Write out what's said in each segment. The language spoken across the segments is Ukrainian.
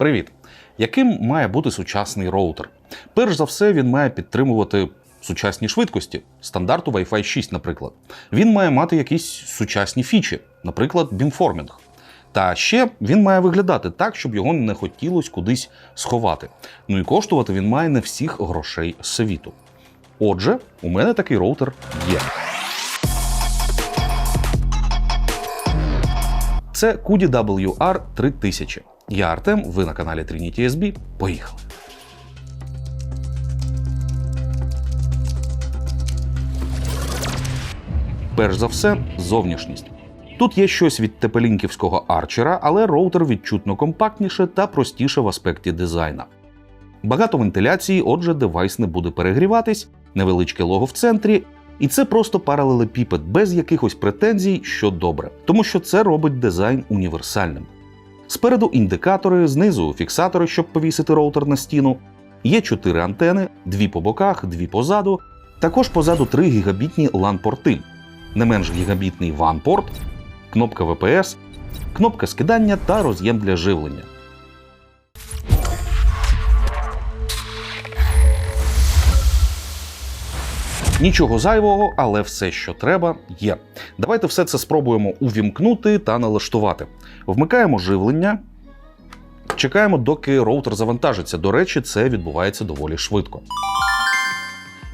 Привіт! Яким має бути сучасний роутер? Перш за все, він має підтримувати сучасні швидкості, стандарту Wi-Fi 6, наприклад. Він має мати якісь сучасні фічі, наприклад, бімформінг. Та ще він має виглядати так, щоб його не хотілося кудись сховати. Ну і коштувати він має не всіх грошей світу. Отже, у мене такий роутер є. Це QD WR 3000. Я Артем, ви на каналі Trinity SB. Поїхали. Перш за все, зовнішність. Тут є щось від тепелінківського арчера, але роутер відчутно компактніше та простіше в аспекті дизайна. Багато вентиляції, отже, девайс не буде перегріватись, невеличке лого в центрі, і це просто паралелепіпед без якихось претензій, що добре, тому що це робить дизайн універсальним. Спереду індикатори, знизу фіксатори, щоб повісити роутер на стіну. Є чотири антени, дві по боках, дві позаду. Також позаду три гігабітні LAN-порти, не менш гігабітний WAN-порт, кнопка VPS, кнопка скидання та роз'єм для живлення. Нічого зайвого, але все, що треба, є. Давайте все це спробуємо увімкнути та налаштувати. Вмикаємо живлення. Чекаємо, доки роутер завантажиться. До речі, це відбувається доволі швидко.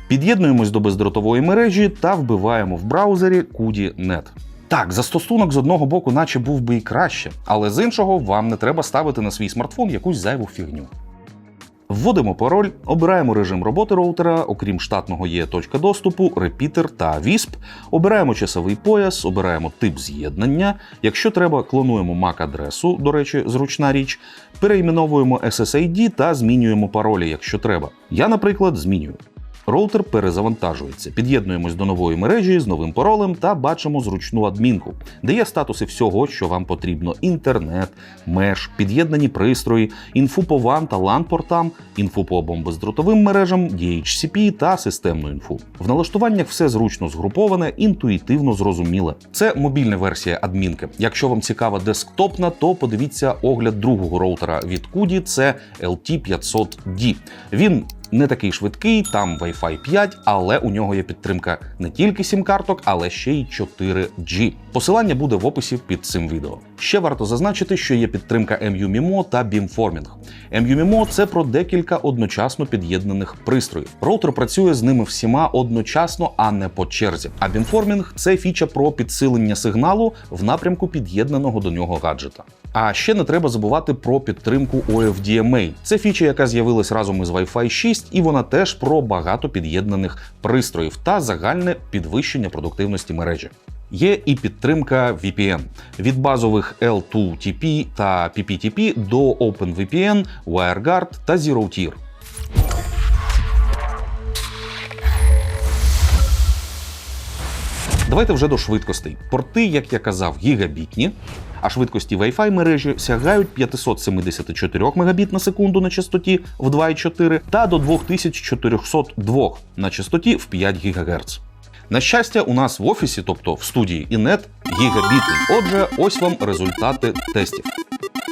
Під'єднуємось до бездротової мережі та вбиваємо в браузері QD.net. Так, застосунок з одного боку, наче був би і краще, але з іншого вам не треба ставити на свій смартфон якусь зайву фігню. Вводимо пароль, обираємо режим роботи роутера, окрім штатного є точка доступу, репітер та VISP. Обираємо часовий пояс, обираємо тип з'єднання. Якщо треба, клонуємо MAC-адресу, до речі, зручна річ, перейменовуємо SSID та змінюємо паролі, якщо треба. Я, наприклад, змінюю. Роутер перезавантажується. Під'єднуємось до нової мережі з новим паролем та бачимо зручну адмінку, де є статуси всього, що вам потрібно: інтернет, меш, під'єднані пристрої, інфу по WAN та LAN портам, інфу по обом бездротовим мережам, DHCP та системну інфу. В налаштуваннях все зручно згруповане, інтуїтивно зрозуміле. Це мобільна версія адмінки. Якщо вам цікава десктопна, то подивіться огляд другого роутера від QD, це LT500D. Він не такий швидкий, там Wi-Fi 5, але у нього є підтримка не тільки сім карток, але ще й 4G. Посилання буде в описі під цим відео. Ще варто зазначити, що є підтримка MU-MIMO та Beamforming. MU-MIMO – це про декілька одночасно під'єднаних пристроїв. Роутер працює з ними всіма одночасно, а не по черзі. А Beamforming – це фіча про підсилення сигналу в напрямку під'єднаного до нього гаджета. А ще не треба забувати про підтримку OFDMA. Це фіча, яка з'явилась разом із Wi-Fi 6, і вона теж про багато під'єднаних пристроїв та загальне підвищення продуктивності мережі. Є і підтримка VPN від базових L2TP та PPTP до OpenVPN, WireGuard та ZeroTier. Давайте вже до швидкостей. Порти, як я казав, гігабітні, а швидкості Wi-Fi мережі сягають 574 Мбіт на секунду на частоті в 2,4 та до 2402 на частоті в 5 ГГц. На щастя, у нас в офісі, тобто в студії інет, гігабітний. Отже, ось вам результати тестів.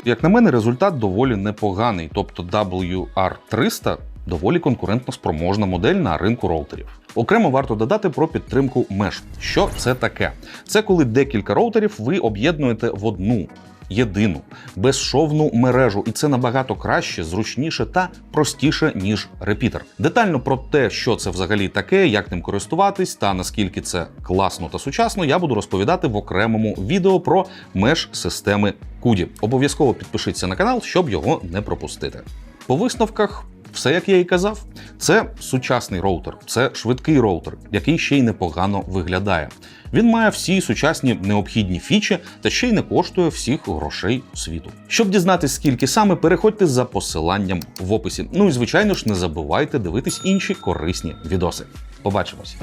Як на мене, результат доволі непоганий, тобто WR300 доволі конкурентно спроможна модель на ринку роутерів. Окремо варто додати про підтримку Mesh. Що це таке? Це коли декілька роутерів ви об'єднуєте в одну. Єдину безшовну мережу, і це набагато краще, зручніше та простіше ніж репітер. Детально про те, що це взагалі таке, як ним користуватись та наскільки це класно та сучасно, я буду розповідати в окремому відео про меж системи QD. Обов'язково підпишіться на канал, щоб його не пропустити. По висновках. Все, як я і казав, це сучасний роутер, це швидкий роутер, який ще й непогано виглядає. Він має всі сучасні необхідні фічі та ще й не коштує всіх грошей світу. Щоб дізнатись, скільки саме, переходьте за посиланням в описі. Ну і звичайно ж, не забувайте дивитись інші корисні відоси. Побачимось!